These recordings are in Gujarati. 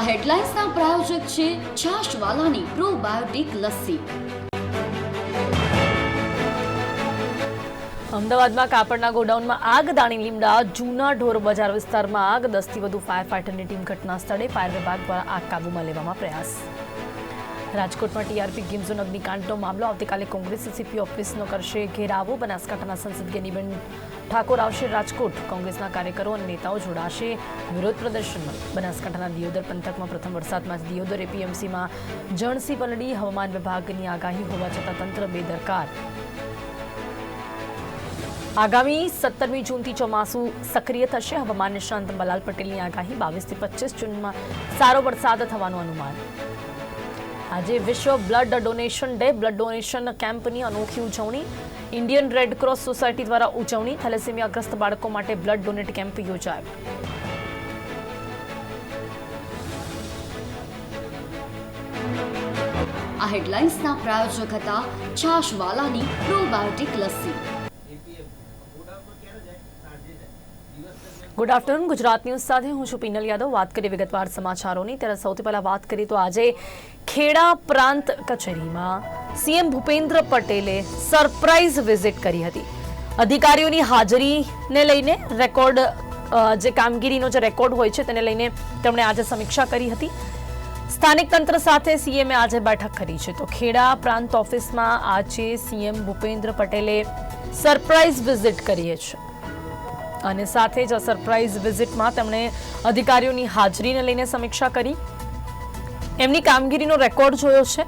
આ હેડલાઇન્સના પ્રાયોજક છે છાશવાલાની પ્રોબાયોટિક લસ્સી. અમદાવાદમાં કાપડના ગોડાઉનમાં આગ દાણી લીમડા જૂના ઢોર બજાર વિસ્તારમાં આગ. દસથી વધુ ફાયર ફાઇટરની ટીમ ઘટના સ્થળે ફાયર વિભાગ દ્વારા આગ કાબૂમાં લેવામાં પ્રયાસ. રાજકોટમાં ટીઆરપી ગેમઝોન અગ્નિકાંડનો મામલો. આવતીકાલે કોંગ્રેસ સીપી ઓફિસનો કરશે ઘેરાવો. બનાસકાંઠાના સંસદ ગેનીબેન ઠાકોર આવશે રાજકોટ. કોંગ્રેસના કાર્યકરો અને નેતાઓ જોડાશે. વિરોધ પ્રદર્શનમાં બનાસકાંઠાના દિયોદર પંથકમાં પ્રથમ વરસાદમાં દિયોદર એપીએમસીમાં જણસી પલડી. હવામાન વિભાગની આગાહી હોવા છતાં તંત્ર બેદરકાર. આગામી સત્તરમી જૂનથી ચોમાસું સક્રિય થશે. હવામાન નિષ્ણાંત અંબાલાલ પટેલની આગાહી બાવીસથી પચીસ જૂનમાં સારો વરસાદ થવાનું અનુમાન. આજે વિશ્વ blood donation day. Blood donation કેમ્પની અનોખી ઉજવણી. ઇન્ડિયન રેડ ક્રોસ સોસાયટી દ્વારા ઉજવણી, થેલેસેમિયાગ્રસ્ત બાળકો માટે બ્લડ ડોનેટ કેમ્પ યોજાયો. આ હેડલાઇન્સના પ્રાયોજક હતા છાશવાલાની probiotic lassi. Good afternoon Gujarat news સાથે હું છું પિનલ યાદવ. વાત કરીએ વિગતવાર સમાચારોની. ત્યારે સૌથી પહેલાં વાત કરીએ તો આજે ખેડા પ્રાંત કચેરીમાં સીએમ ભૂપેન્દ્ર પટેલે સરપ્રાઇઝ વિઝિટ કરી હતી. અધિકારીઓની હાજરીને લઈને રેકોર્ડ જે કામગીરીનો જે રેકોર્ડ હોય છે તેને લઈને તેમણે આજે સમીક્ષા કરી હતી. સ્થાનિક તંત્ર સાથે સીએમએ આજે બેઠક કરી છે. તો ખેડા પ્રાંત ઓફિસમાં આજે સીએમ ભૂપેન્દ્ર પટેલે સરપ્રાઇઝ વિઝિટ કરીએ છે. અને સાથે જ સરપ્રાઇઝ વિઝિટમાં તેમણે અધિકારીઓની હાજરીને લઈને સમીક્ષા કરી. એમની કામગીરીનો રેકોર્ડ જોયો છે.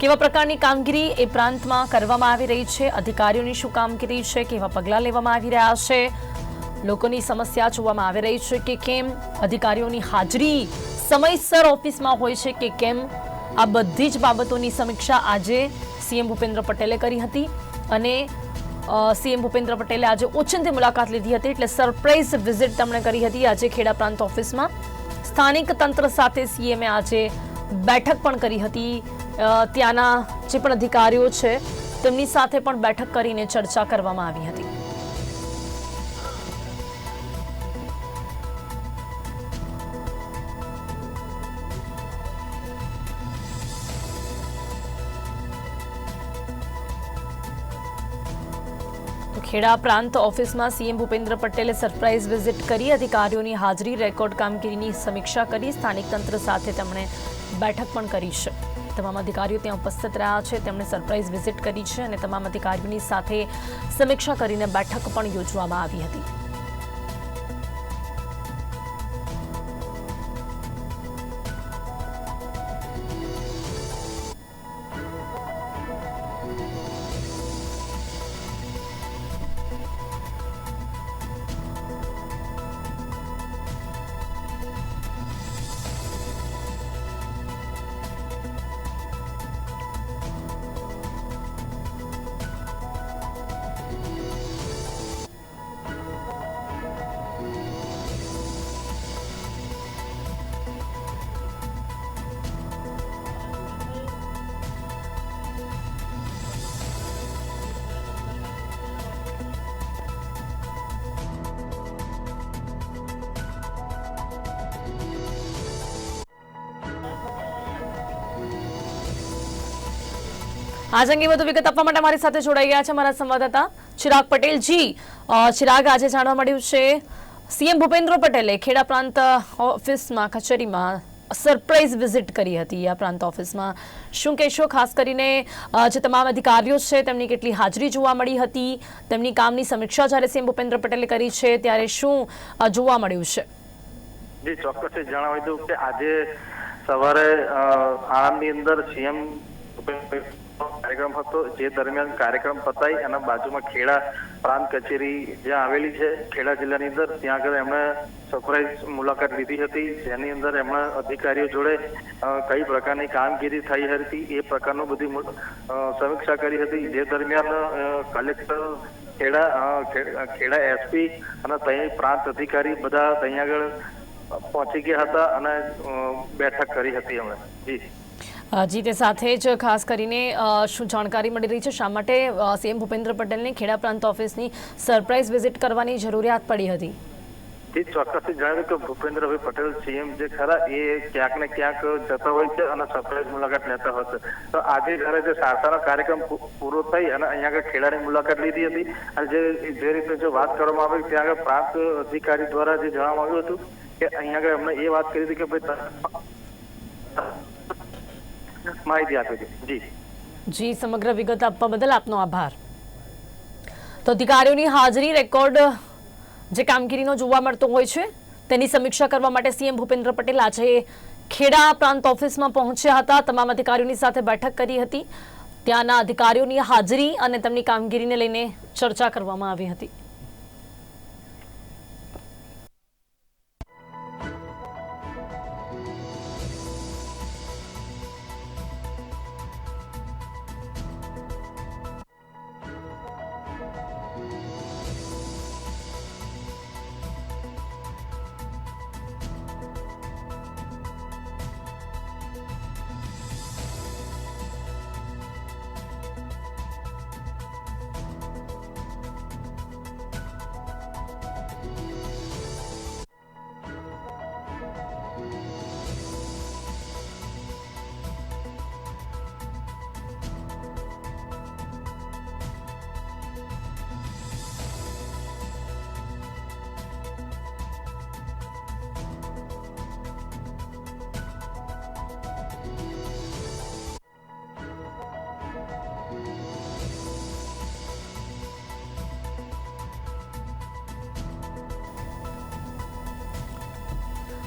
કેવા પ્રકારની કામગીરી એ પ્રાંતમાં કરવામાં આવી રહી છે? અધિકારીઓની શું કામગીરી છે? કેવા પગલાં લેવામાં આવી રહ્યા છે? લોકોની સમસ્યા જોવામાં આવી રહી છે કે કેમ અધિકારીઓની હાજરી સમયસર ઓફિસમાં હોય છે કે કેમ? આ બધી જ બાબતોની સમીક્ષા આજે સીએમ ભૂપેન્દ્ર પટેલે કરી હતી અને સીએમ ભૂપેન્દ્ર પટેલે આજે ઓચિંતી મુલાકાત લીધી હતી એટલે સરપ્રાઇઝ વિઝિટ તેમણે કરી હતી આજે ખેડા પ્રાંત ઓફિસમાં. સ્થાનિક તંત્ર સાથે સીએમએ આજે બેઠક પણ કરી હતી. ત્યાંના જે પણ અધિકારીઓ છે તેમની સાથે પણ બેઠક કરીને ચર્ચા કરવામાં આવી હતી. ખેડા પ્રાંત ઓફિસમાં સીએમ ભૂપેન્દ્ર પટેલે સરપ્રાઇઝ વિઝિટ કરી. અધિકારીઓની હાજરી, રેકોર્ડ કામગીરીની સમીક્ષા કરી. સ્થાનિક તંત્ર સાથે તેમણે બેઠક પણ કરી છે. તમામ અધિકારીઓ ત્યાં ઉપસ્થિત રહ્યા છે. તેમણે સરપ્રાઇઝ વિઝિટ કરી છે અને તમામ અધિકારીઓની સાથે સમીક્ષા કરીને બેઠક પણ યોજવામાં આવી હતી. આજ અંગે વધુ વિગત આપવા માટે મારી સાથે જોડાઈ ગયા છે મારા સંવાદદાતા ચિરાગ પટેલ. જી ચિરાગ, આજે જાણવા મળ્યું છે, સીએમ ભૂપેન્દ્ર પટેલે ખેડા પ્રાંત ઓફિસમાં, કચેરીમાં સરપ્રાઇઝ વિઝિટ કરી હતી આ પ્રાંત ઓફિસમાં. શું કહેશો? ખાસ કરીને જે તમામ અધિકારીઓ છે, તેમની કેટલી હાજરી જોવા મળી હતી, તેમની કામની સમીક્ષા જ્યારે સીએમ ભૂપેન્દ્ર પટેલે કરી છે, ત્યારે શું જોવા મળ્યું છે? જી, ચોક્કસ જણાવી દઉં કે આજે સવારે આણંદની અંદર સીએમ કાર્યક્રમ હતો, જે દરમિયાન કાર્યક્રમ પતાઈ અને બાજુમાં ખેડા પ્રાંત કચેરી જ્યાં આવેલી છે, ખેડા જિલ્લાની અંદર, ત્યાં આગળ એમણે સરપ્રાઇઝ મુલાકાત લીધી હતી, જેની અંદર એમણે અધિકારીઓ જોડે કઈ પ્રકારની કામગીરી થઈ હતી, એ પ્રકારનું બધી સમીક્ષા કરી હતી, જે દરમિયાન કલેક્ટર, ખેડા ખેડા એસપી અને ત્યાં પ્રાંત અધિકારી બધા ત્યાં આગળ પહોંચી ગયા હતા અને બેઠક કરી હતી એમણે. જી. અ, જી તે સાથે જ ખાસ કરીને શું જાણકારી મળી રહી છે? શા માટે સીએમ ભૂપેન્દ્ર પટેલને ખેડા પ્રાંત ઓફિસની સરપ્રાઇઝ વિઝિટ કરવાની જરૂરિયાત પડી હતી? એ ચોક્કસથી જણાવ્યું કે ભૂપેન્દ્રભાઈ પટેલ સીએમ જે ખરા એ ક્યાંક ને ક્યાંક જતા હોય છે અને સરપ્રાઈઝ મુલાકાત લેતા હોય છે. તો આજે જ્યારે જે સારસાનો કાર્યક્રમ પૂરો થઈ અને અહીંયા આગળ ખેડાની મુલાકાત લીધી હતી અને જે જે રીતે જો વાત કરવામાં આવી ત્યાં આગળ પ્રાંત અધિકારી દ્વારા જે જણાવવામાં આવ્યું હતું કે અહીંયા આગળ એમણે એ વાત કરી હતી કે ભાઈ માહિતી આપી હતી જી. જી, સમગ્ર વિગત આપવા બદલ આપનો આભાર. તો અધિકારીઓની હાજરી રેકોર્ડ જે કામગીરીનો જોવા મળતો હોય છે, તેની સમીક્ષા કરવા માટે સીએમ ભૂપેન્દ્ર પટેલ આજે ખેડા પ્રાંત ઓફિસમાં પહોંચ્યા હતા. તમામ અધિકારીઓની સાથે બેઠક કરી હતી. ત્યાંના અધિકારીઓની હાજરી અને તેમની કામગીરીને લઈને ચર્ચા કરવામાં આવી હતી.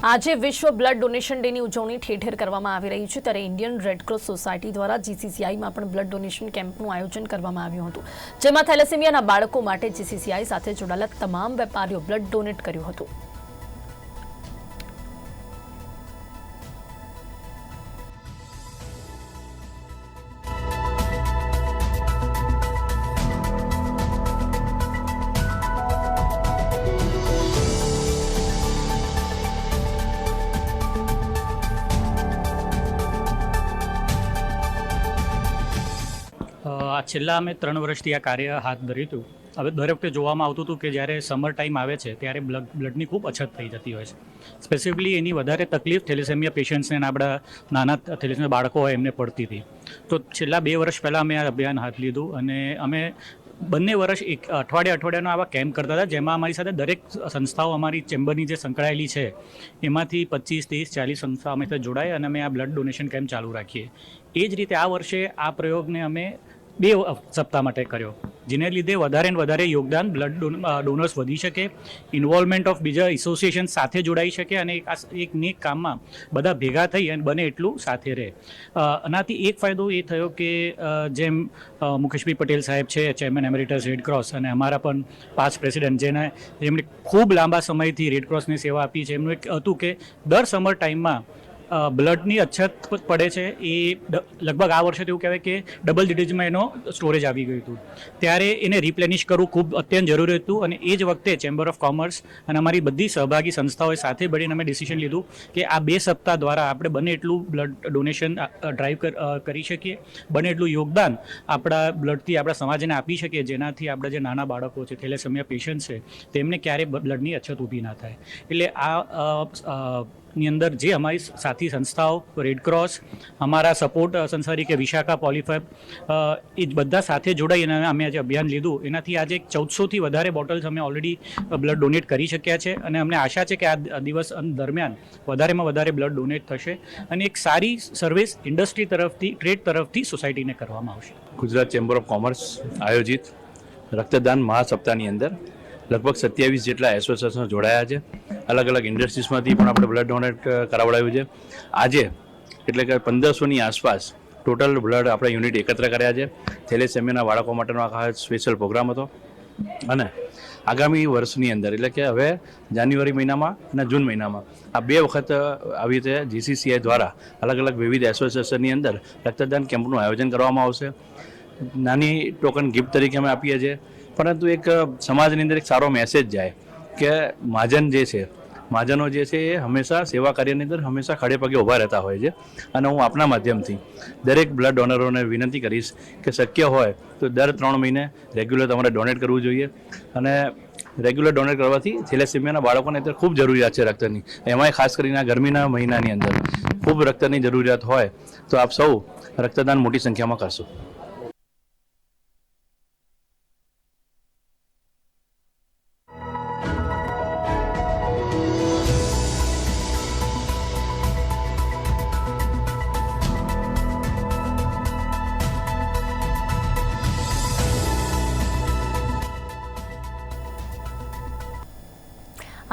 આજે વિશ્વ બ્લડ ડોનેશન ડેની ઉજવણી ઠેર ઠેર કરવામાં આવી રહી છે. ત્યારે ઇન્ડિયન રેડક્રોસ સોસાયટી દ્વારા જીસીસીઆઈમાં પણ બ્લડ ડોનેશન કેમ્પનું આયોજન કરવામાં આવ્યું હતું. જેમાં થેલેસેમિયાના બાળકો માટે જીસીસીઆઈ સાથે જોડાયેલા તમામ વેપારીઓ બ્લડ ડોનેટ કર્યું હતું. છેલ્લા અમે ત્રણ વર્ષથી આ કાર્ય હાથ ધર્યું હતું. હવે દર વખતે જોવામાં આવતું હતું કે જ્યારે સમર ટાઈમ આવે છે, ત્યારે બ્લડ બ્લડની ખૂબ અછત થઈ જતી હોય છે. સ્પેસિફિકલી એની વધારે તકલીફ થેલેસેમિયા પેશન્ટ્સને આપણા નાના થેલેસેમિયા બાળકો હોય એમને પડતી હતી. તો છેલ્લા બે વર્ષ પહેલાં અમે આ અભિયાન હાથ લીધું અને અમે બંને વર્ષ એક અઠવાડિયે અઠવાડિયાનો આવા કેમ્પ કરતા હતા, જેમાં અમારી સાથે દરેક સંસ્થાઓ અમારી ચેમ્બરની જે સંકળાયેલી છે, એમાંથી પચીસ, ત્રીસ, ચાલીસ સંસ્થાઓ અમે જોડાય અને અમે આ બ્લડ ડોનેશન કેમ્પ ચાલુ રાખીએ. એ જ રીતે આ વર્ષે આ પ્રયોગને અમે બે સપ્તાહ માટે કર્યો. જેને લીધે વધારે ને વધારે યોગદાન બ્લડ ડોનર્સ વધી શકે ઇન્વોલ્વમેન્ટ ઓફ બીજા એસોસિએશન સાથે જોડાઈ શકે અને આ, એક નેક કામમાં બધા ભેગા થઈ અને બને એટલું સાથે રહે. આનાથી એક ફાયદો એ થયો કે જેમ મુકેશભાઈ પટેલ સાહેબ છે ચેરમેન એમેરિટસ રેડ ક્રોસ અને અમારા પણ પાસ્ટ પ્રેસિડેન્ટ જેને જેમણે ખૂબ લાંબા સમયથી રેડ ક્રોસની સેવા આપી છે. એમનું એક હતું કે દર સમર ટાઈમમાં બ્લડની અછત પડે છે એ લગભગ આ વર્ષે એવું કહેવાય કે ડબલ ડિટેજમાં એનો સ્ટોરેજ આવી ગયું હતું. ત્યારે એને રિપ્લેનિશ કરવું ખૂબ અત્યંત જરૂરી હતું અને એ જ વખતે ચેમ્બર ઓફ કોમર્સ અને અમારી બધી સહભાગી સંસ્થાઓએ સાથે મળીને અમે ડિસિઝન લીધું કે આ બે સપ્તાહ દ્વારા આપણે બને એટલું બ્લડ ડોનેશન ડ્રાઈવ કરી શકીએ, બને એટલું યોગદાન આપણા બ્લડથી આપણા સમાજને આપી શકીએ, જેનાથી આપણા જે નાના બાળકો છે, થેલેસેમિયા પેશન્ટ છે, તેમને ક્યારેય બ્લડની અછત ઊભી ના થાય. એટલે આ ની અંદર જે અમારી સાથી સંસ્થાઓ રેડ ક્રોસ અમારા સપોર્ટ સંસ્થા તરીકે વિશાખા પોલીફેબ એ બધા સાથે જોડાઈ અને અમે આજે અભિયાન લીધું. એનાથી આજે ચૌદસોથી વધારે બોટલ્સ અમે ઓલરેડી બ્લડ ડોનેટ કરી શક્યા છે અને અમને આશા છે કે આ દિવસ દરમિયાન વધારેમાં વધારે બ્લડ ડોનેટ થશે અને એક સારી સર્વિસ ઇન્ડસ્ટ્રી તરફથી ટ્રેડ તરફથી સોસાયટીને કરવામાં આવશે. ગુજરાત ચેમ્બર ઓફ કોમર્સ આયોજિત રક્તદાન મહાસપ્તાહની અંદર લગભગ સત્યાવીસ જેટલા એસોસિએશનો જોડાયા છે. અલગ અલગ ઇન્ડસ્ટ્રીઝમાંથી પણ આપણે બ્લડ ડોનેટ કરાવડાવ્યું છે. આજે એટલે કે પંદરસોની આસપાસ ટોટલ બ્લડ આપણે યુનિટ એકત્ર કર્યા છે. થેલેસેમિયાના બાળકો માટેનો આ સ્પેશિયલ પ્રોગ્રામ હતો. અને આગામી વર્ષની અંદર એટલે કે હવે જાન્યુઆરી મહિનામાં અને જૂન મહિનામાં આ બે વખત આવી રીતે જીસીસીઆઈ દ્વારા અલગ અલગ વિવિધ એસોસિએશનની અંદર રક્તદાન કેમ્પનું આયોજન કરવામાં આવશે. નાની ટોકન ગિફ્ટ તરીકે અમે આપીએ છીએ. પરંતુ એક સમાજની અંદર એક સારો મેસેજ જાય કે મહાજન જે છે, મહાજનો જે છે એ હંમેશા સેવા કાર્યની અંદર હંમેશા ખડે પગે ઊભા રહેતા હોય છે. અને હું આપના માધ્યમથી દરેક બ્લડ ડોનરોને વિનંતી કરીશ કે શક્ય હોય તો દર ત્રણ મહિને રેગ્યુલર તમારે ડોનેટ કરવું જોઈએ. અને રેગ્યુલર ડોનેટ કરવાથી થેલેસેમિયાના બાળકોને અત્યારે ખૂબ જરૂરિયાત છે રક્તની. એમાંય ખાસ કરીને ગરમીના મહિનાની અંદર ખૂબ રક્તની જરૂરિયાત હોય તો આપ સૌ રક્તદાન મોટી સંખ્યામાં કરશો.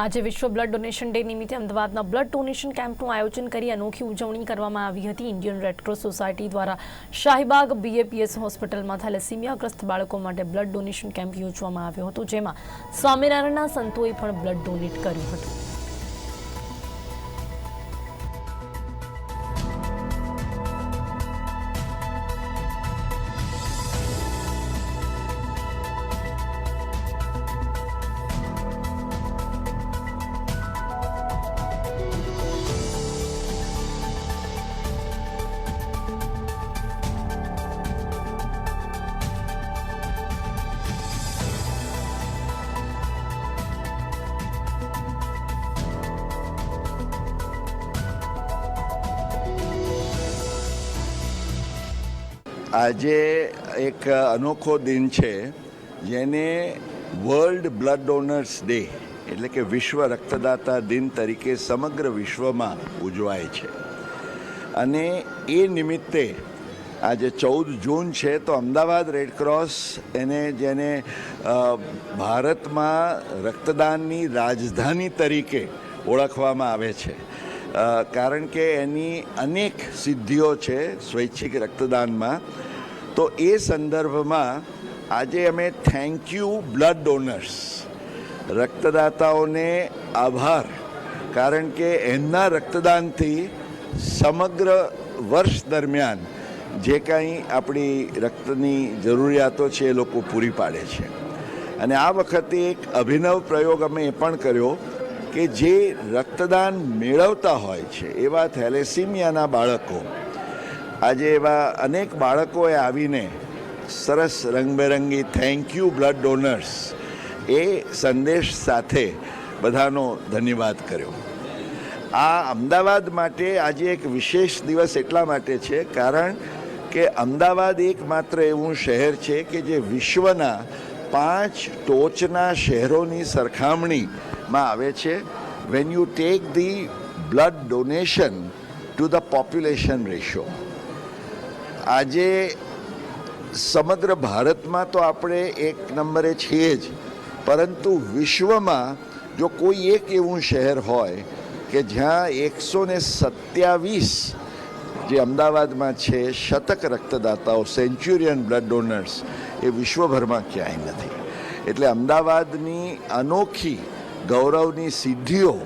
આજે વિશ્વ બ્લડ ડોનેશન ડે નિમિત્તે અમદાવાદના બ્લડ ડોનેશન કેમ્પનું આયોજન કરી અનોખી ઉજવણી કરવામાં આવી હતી. ઇન્ડિયન રેડક્રોસ સોસાયટી દ્વારા શાહીબાગ બીએપીએસ હોસ્પિટલમાં થેલેસીમિયાગ્રસ્ત બાળકો માટે બ્લડ ડોનેશન કેમ્પ યોજવામાં આવ્યો હતો, જેમાં સ્વામિનારાયણના સંતોએ પણ બ્લડ ડોનેટ કર્યું હતું. આજે એક અનોખો દિન છે, જેને વર્લ્ડ બ્લડ ડોનર્સ ડે એટલે કે વિશ્વ રક્તદાતા દિન તરીકે સમગ્ર વિશ્વમાં ઉજવાય છે. અને એ નિમિત્તે આજે ચૌદ જૂન છે, તો અમદાવાદ રેડક્રોસ એને જેને ભારતમાં રક્તદાનની રાજધાની તરીકે ઓળખવામાં આવે છે. કારણ કે એની અનેક સિદ્ધિઓ છે સ્વૈચ્છિક રક્તદાનમાં. તો એ સંદર્ભમાં આજે અમે થેન્ક યુ બ્લડ ડોનર્સ રક્તદાતાઓને આભાર. કારણ કે એમના રક્તદાનથી સમગ્ર વર્ષ દરમિયાન જે કાંઈ આપણી રક્તની જરૂરિયાતો છે એ લોકો પૂરી પાડે છે. અને આ વખતે એક અભિનવ પ્રયોગ અમે એ પણ કર્યો. કે જે રક્તદાન મેળવતા હોય છે એવા થેલેસીમિયાના બાળકો. આજે એવા અનેક બાળકોએ આવીને સરસ રંગબેરંગી થેન્ક યુ બ્લડ ડોનર્સ એ સંદેશ સાથે બધાનો ધન્યવાદ કર્યો. આ અમદાવાદ માટે આજે એક વિશેષ દિવસ એટલા માટે છે, કારણ કે અમદાવાદ એકમાત્ર એવું શહેર છે કે જે વિશ્વના પાંચ ટોચના શહેરોની સરખામણીમાં આવે છે when you take the blood donation to the population ratio આજે સમગ્ર ભારતમાં તો આપણે એક નંબરે છીએ જ, પરંતુ વિશ્વમાં જો કોઈ એક એવું શહેર હોય કે જ્યાં એકસો ને સત્યાવીસ જે અમદાવાદમાં છે, શતક રક્તદાતાઓ સેન્ચુરિયન બ્લડ ડોનર્સ એ વિશ્વભરમાં ક્યાંય નથી. એટલે અમદાવાદની અનોખી ગૌરવની સિદ્ધિઓ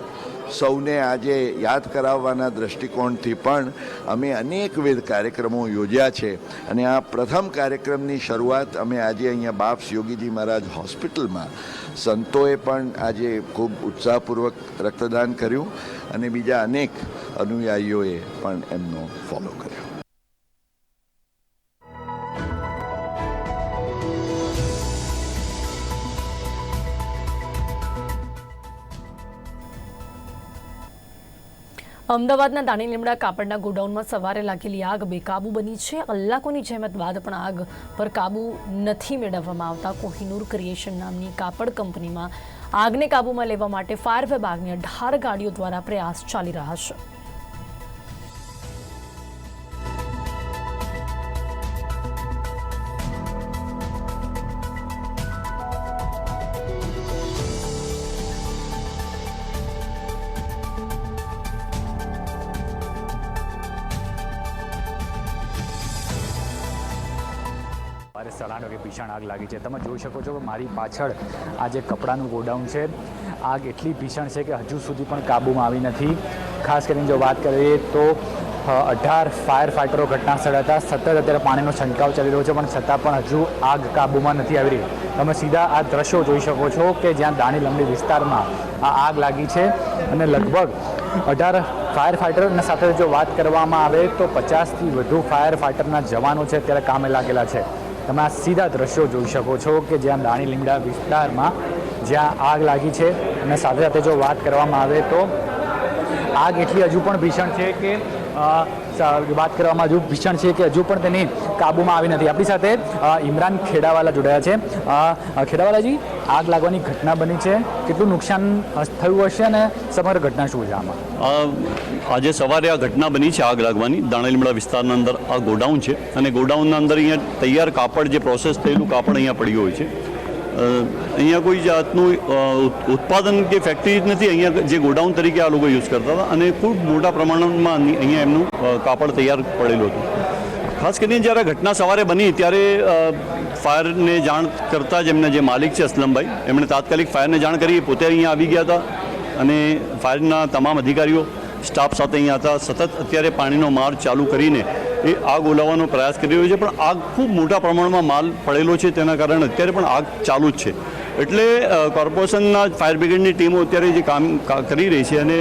સૌને આજે યાદ કરાવવાના દૃષ્ટિકોણથી પણ અમે અનેકવિધ કાર્યક્રમો યોજ્યા છે. અને આ પ્રથમ કાર્યક્રમની શરૂઆત અમે આજે અહીંયા બાપ્સ યોગીજી મહારાજ હોસ્પિટલમાં સંતોએ પણ આજે ખૂબ ઉત્સાહપૂર્વક રક્તદાન કર્યું. અને બીજા અનેક અનુયાયીઓએ પણ એમનો ફોલો કર્યો. અમદાવાદના દાણી લીમડા કાપડના ગોડાઉનમાં સવારે લાગેલી આગ બેકાબુ બની છે. કલાકોની જહેમત બાદ પણ આગ પર કાબુ નથી મેળવવામાં આવતા. કોહિનૂર ક્રિએશન નામની કાપડ કંપનીમાં આગને કાબૂમાં લેવા માટે ફાયર વિભાગની અઢાર ગાડીઓ દ્વારા પ્રયાસ ચાલી રહ્યા છે. સવારે કે ભીષણ આગ લાગી છે. તમે જોઈ શકો છો કે મારી પાછળ આ જે કપડાનું ગોડાઉન છે, આગ એટલી ભીષણ છે કે હજુ સુધી પણ કાબૂમાં આવી નથી. ખાસ કરીને જો વાત કરીએ તો અઢાર ફાયર ફાઇટરો ઘટના સ્થળે હતા. સતત અત્યારે પાણીનો છંટકાવ ચાલી રહ્યો છે, પણ છતાં પણ હજુ આગ કાબૂમાં નથી આવી રહી. તમે સીધા આ દ્રશ્યો જોઈ શકો છો કે જ્યાં દાણી લંબી વિસ્તારમાં આ આગ લાગી છે. અને લગભગ અઢાર ફાયર ફાઇટરના સાથે જો વાત કરવામાં આવે તો પચાસથી વધુ ફાયર ફાઇટરના જવાનો છે અત્યારે કામે લાગેલા છે. તમે આ સીધા દ્રશ્યો જોઈ શકો છો કે જ્યાં દાણી લીમડા વિસ્તારમાં જ્યાં આગ લાગી છે. અને સાથે સાથે જો વાત કરવામાં આવે તો આગ એટલી હજુ પણ ભીષણ છે કે વાત કરવામાં હજુ ભીષણ છે કે હજુ પણ તેની કાબૂમાં આવી નથી. આપણી સાથે ઇમરાન ખેડાવાલા જોડાયા છે. ખેડાવાલાજી, આગ લાગવાની ઘટના બની છે. કેટલું નુકસાન થયું હશે અને સમગ્ર ઘટના શું છે આમાં? આજે સવારે આ ઘટના બની છે આગ લાગવાની. દાણેલીમડા વિસ્તારના અંદર આ ગોડાઉન છે અને ગોડાઉનના અંદર અહીંયા તૈયાર કાપડ જે પ્રોસેસ થયેલું કાપડ અહીંયા પડ્યું હોય છે. અહીંયા કોઈ જાતનું ઉત્પાદન કે ફેક્ટરી જ નથી, અહીંયા જે ગોડાઉન તરીકે આ લોકો યુઝ કરતા હતા અને ખૂબ મોટા પ્રમાણમાં અહીં- અહીંયા એમનું કાપડ તૈયાર પડેલું હતું. ખાસ કરીને જ્યારે ઘટના સવારે બની ત્યારે ફાયરને જાણ કરતાં જ એમના જે માલિક છે અસલમભાઈ, એમણે તાત્કાલિક ફાયરને જાણ કરી, પોતે અહીંયા આવી ગયા હતા અને ફાયરના તમામ અધિકારીઓ, સ્ટાફ સાથે અહીંયા હતા. સતત અત્યારે પાણીનો માર ચાલુ કરીને એ આગ ઓલાવવાનો પ્રયાસ કરી રહ્યો છે, પણ આગ ખૂબ મોટા પ્રમાણમાં માલ પડેલો છે, તેના કારણે અત્યારે પણ આગ ચાલુ જ છે. એટલે કોર્પોરેશનના ફાયર બ્રિગેડની ટીમો અત્યારે જે કામ કરી રહી છે અને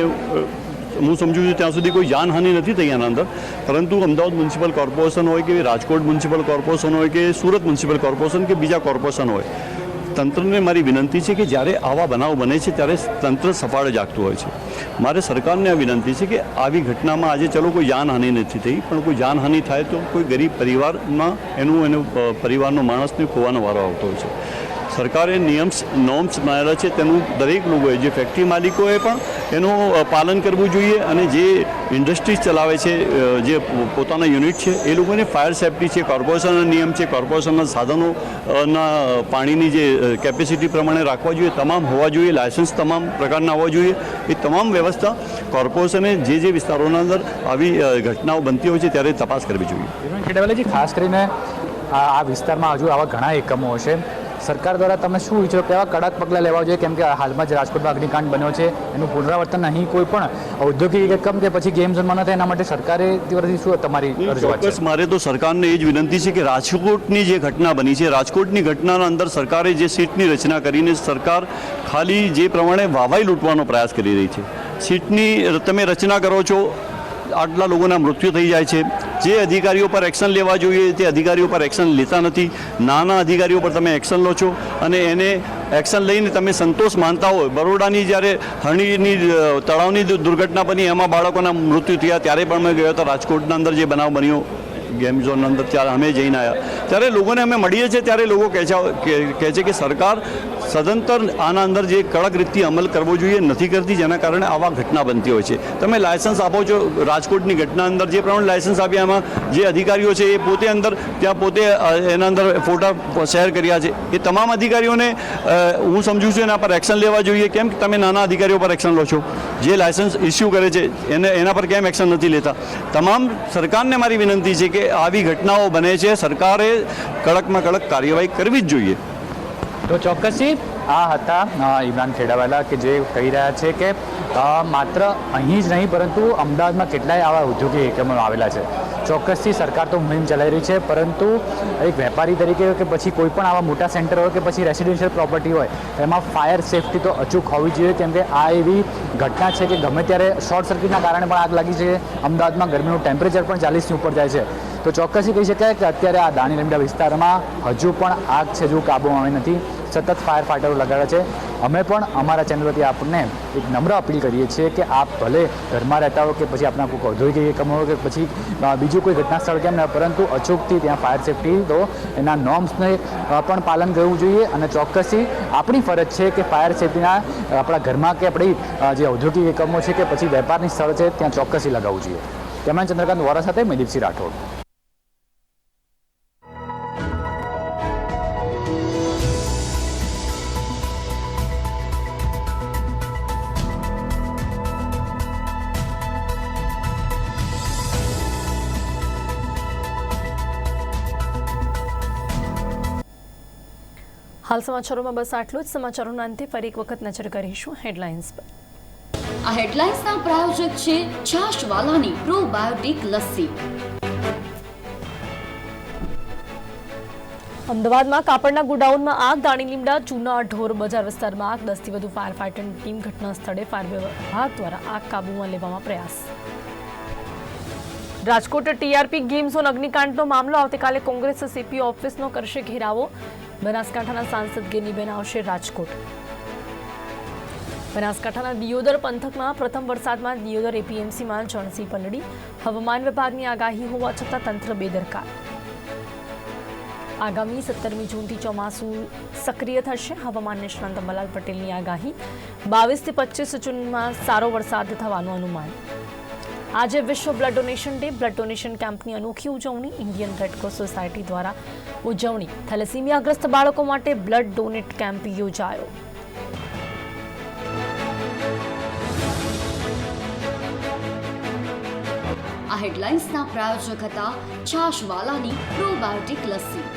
હું સમજુ છું ત્યાં સુધી કોઈ જાનહાનિ નથી થઈ આના અંદર, પરંતુ અમદાવાદ મ્યુનિસિપલ કોર્પોરેશન હોય કે રાજકોટ મ્યુનિસિપલ કોર્પોરેશન હોય કે સુરત મ્યુનિસિપલ કોર્પોરેશન કે બીજા કોર્પોરેશન હોય તંત્રને મારી વિનંતી છે કે જ્યારે આવા બનાવ બને છે, ત્યારે તંત્ર સફાળે જાગતું હોય છે. મારે સરકારને આ વિનંતી છે કે આવી ઘટનામાં આજે ચલો કોઈ જાનહાનિ નથી થઈ, પણ કોઈ જાનહાનિ થાય તો કોઈ ગરીબ પરિવારમાં એનું એનું પરિવારનો માણસને ખોવાનો વારો આવતો હોય છે. સરકારે નિયમ્સ નોર્મ્સ બનાવેલા છે, તેનું દરેક લોકોએ, જે ફેક્ટરી માલિકોએ પણ એનું પાલન કરવું જોઈએ અને જે ઇન્ડસ્ટ્રીઝ ચલાવે છે જે પોતાના યુનિટ છે, એ લોકોને ફાયર સેફટી છે કોર્પોરેશનના નિયમ છે કોર્પોરેશનના સાધનો ના પાણીની જે કેપેસિટી પ્રમાણે રાખવા જોઈએ, તમામ હોવા જોઈએ લાયસન્સ તમામ પ્રકારના હોવા જોઈએ, એ તમામ વ્યવસ્થા કોર્પોરેશને જે જે વિસ્તારોના અંદર આવી ઘટનાઓ બનતી હોય છે, ત્યારે તપાસ કરવી જોઈએ. ખાસ કરીને આ વિસ્તારમાં હજુ આવા ઘણા એકમો હશે. સરકાર દ્વારા તમે શું વિચારો? કેવા કડક પગલાં લેવા જોઈએ? કેમ કે હાલમાં જ રાજકોટમાં અગ્નિકાંડ બન્યો છે એનું પુનરાવર્તન નહીં કોઈ પણ ઔદ્યોગિક એકમ કે પછી ગેમ ઝોનમાં થાય એના માટે સરકારે તરફથી શું તમારી ચોક્કસ મારે તો સરકારને એ જ વિનંતી છે કે રાજકોટની જે ઘટના બની છે રાજકોટની ઘટનાના અંદર સરકારે જે સીટની રચના કરીને સરકાર ખાલી જે પ્રમાણે વાવાઈ લૂંટવાનો પ્રયાસ કરી રહી છે. સીટની તમે રચના કરો છો આટલા લોકોના મૃત્યુ થઈ જાય છે. જે અધિકારીઓ પર એક્શન લેવા જોઈએ, તે અધિકારીઓ પર એક્શન લેતા નથી. નાના અધિકારીઓ પર તમે એક્શન લો છો અને એને એક્શન લઈને તમે સંતોષ માનતા હોય. બરોડાની જ્યારે હણીની તળાવની દુર્ઘટના બની, એમાં બાળકોના મૃત્યુ થયા, ત્યારે પણ મેં ગયો હતો. રાજકોટના અંદર જે બનાવ બન્યો. ગેમ ઝોન અંદર ત્યારે અમે જઈને આવ્યા ત્યારે લોકોને અમે મળીએ છીએ, ત્યારે લોકો કહે છે કહે છે કે સરકાર સદંતર આના અંદર જે કડક રીતથી અમલ કરવો જોઈએ, નથી કરતી, જેના કારણે આવા ઘટના બનતી હોય છે. તમે લાયસન્સ આપો છો, રાજકોટની ઘટના અંદર જે પ્રમાણે લાયસન્સ આપ્યા, એમાં જે અધિકારીઓ છે, એ પોતે અંદર, ત્યાં પોતે એના અંદર ફોટા શેર કર્યા છે. એ તમામ અધિકારીઓને હું સમજુ છું, એના પર એક્શન લેવા જોઈએ. કેમ કે તમે નાના અધિકારીઓ પર એક્શન લો છો. જે લાયસન્સ ઇસ્યુ કરે છે, એને, એના પર કેમ એક્શન નથી લેતા? તમામ સરકારને મારી વિનંતી છે કે આવી ઘટનાઓ બને છે, સરકારે કડકમાં કડક કાર્યવાહી કરવી જ જોઈએ. તો ચોક્કસથી આ હતા ઇમરાન ખેડાવાલા કે જે કહી રહ્યા છે કે માત્ર અહીં જ નહીં, પરંતુ અમદાવાદમાં કેટલાય આવા ઉદ્યોગિક એકમો આવેલા છે. ચોક્કસથી સરકાર તો મુહિમ ચલાવી રહી છે, પરંતુ એક વેપારી તરીકે કે પછી કોઈ પણ આવા મોટા સેન્ટર હોય કે પછી રેસિડેન્શિયલ પ્રોપર્ટી હોય, એમાં ફાયર સેફટી તો અચૂક હોવી જોઈએ, કેમ કે આ એવી ઘટના છે કે ગમે ત્યારે શોર્ટ સર્કિટના કારણે પણ આગ લાગી છે, અમદાવાદમાં ગરમીનું ટેમ્પરેચર પણ ચાલીસની ઉપર જાય છે. તો ચોક્કસથી કહી શકાય કે અત્યારે આ દાણી લીમડા વિસ્તારમાં હજુ પણ આગ છે હજુ કાબૂમાં આવી નથી. સતત ફાયર ફાઈટરો લગાડ્યા છે. અમે પણ અમારા ચેનલ પરથી આપને એક નમ્ર અપીલ કરીએ છીએ કે આપ ભલે ઘરમાં રહેતા હો કે પછી આપણા કોઈ ઔદ્યોગિક એકમ હોય કે પછી બીજું કોઈ ઘટના સ્થળ કેમ ન પરંતુ અચૂકથી ત્યાં ફાયર સેફટી તો એના નોર્મ્સને પણ પાલન કરવું જોઈએ અને ચોક્કસથી આપણી ફરજ છે કે ફાયર સેફટીના આપણા ઘરમાં કે આપણી જે ઔદ્યોગિક એકમો છે કે પછી વેપારની સ્થળ છે, ત્યાં ચોક્કસથી લગાવવું જોઈએ. કેમેરા ચંદ્રકાંત વોરા સાથે મેદીપસિંહ રાઠોડ. હાલ સમાચારોમાં બસ આટલું જ. સમાચારોના અંતે ફરી એક વખત નજર કરીશું હેડલાઇન્સ પર. આ હેડલાઇન્સના પ્રાયોજક છે છાશવાલાની પ્રોબાયોટિક લસ્સી. અમદાવાદમાં કાપડના ગોડાઉનમાં આગ દાણી લીમડા ચૂના ઢોર બજાર વિસ્તારમાં આગ. દસથી વધુ ફાયર ફાઇટરની ટીમ ઘટના સ્થળે ફાયર વિભાગ દ્વારા આગ કાબૂમાં લેવામાં પ્રયાસ. રાજકોટ ટીઆરપી ગેમ ઝોન અગ્નિકાંડનો મામલો આવતીકાલે કોંગ્રેસ સીપી ઓફિસનો કરશે ઘેરાવો. બનાસકાંઠાના સાંસદ ગિનીબેન આવશે રાજકોટ. બનાસકાંઠાના દિયોદર પંથકમાં પ્રથમ વરસાદમાં દિયોદર એપીએમસીમાં જણસી પલડી હવામાન વિભાગની આગાહી હોવા છતાં તંત્ર બેદરકાર. આગામી સત્તરમી જૂનથી ચોમાસું સક્રિય થશે. હવામાન નિષ્ણાંત અંબાલાલ પટેલની આગાહી. બાવીસથી પચીસ જૂનમાં સારો વરસાદ થવાનું અનુમાન. આજે વિશ્વ blood donation day. Blood donation કેમ્પની અનોખી ઉજવણી ઇન્ડિયન રેડક્રોસ સોસાયટી દ્વારા ઉજવણી. થેલેસીમિયાગ્રસ્ત બાળકો માટે બ્લડ ડોનેટ કેમ્પ યોજાયો. આ હેડલાઇન્સના પ્રાયોજક હતા છાશવાલાની પ્રોબાયોટિક લસ્સી.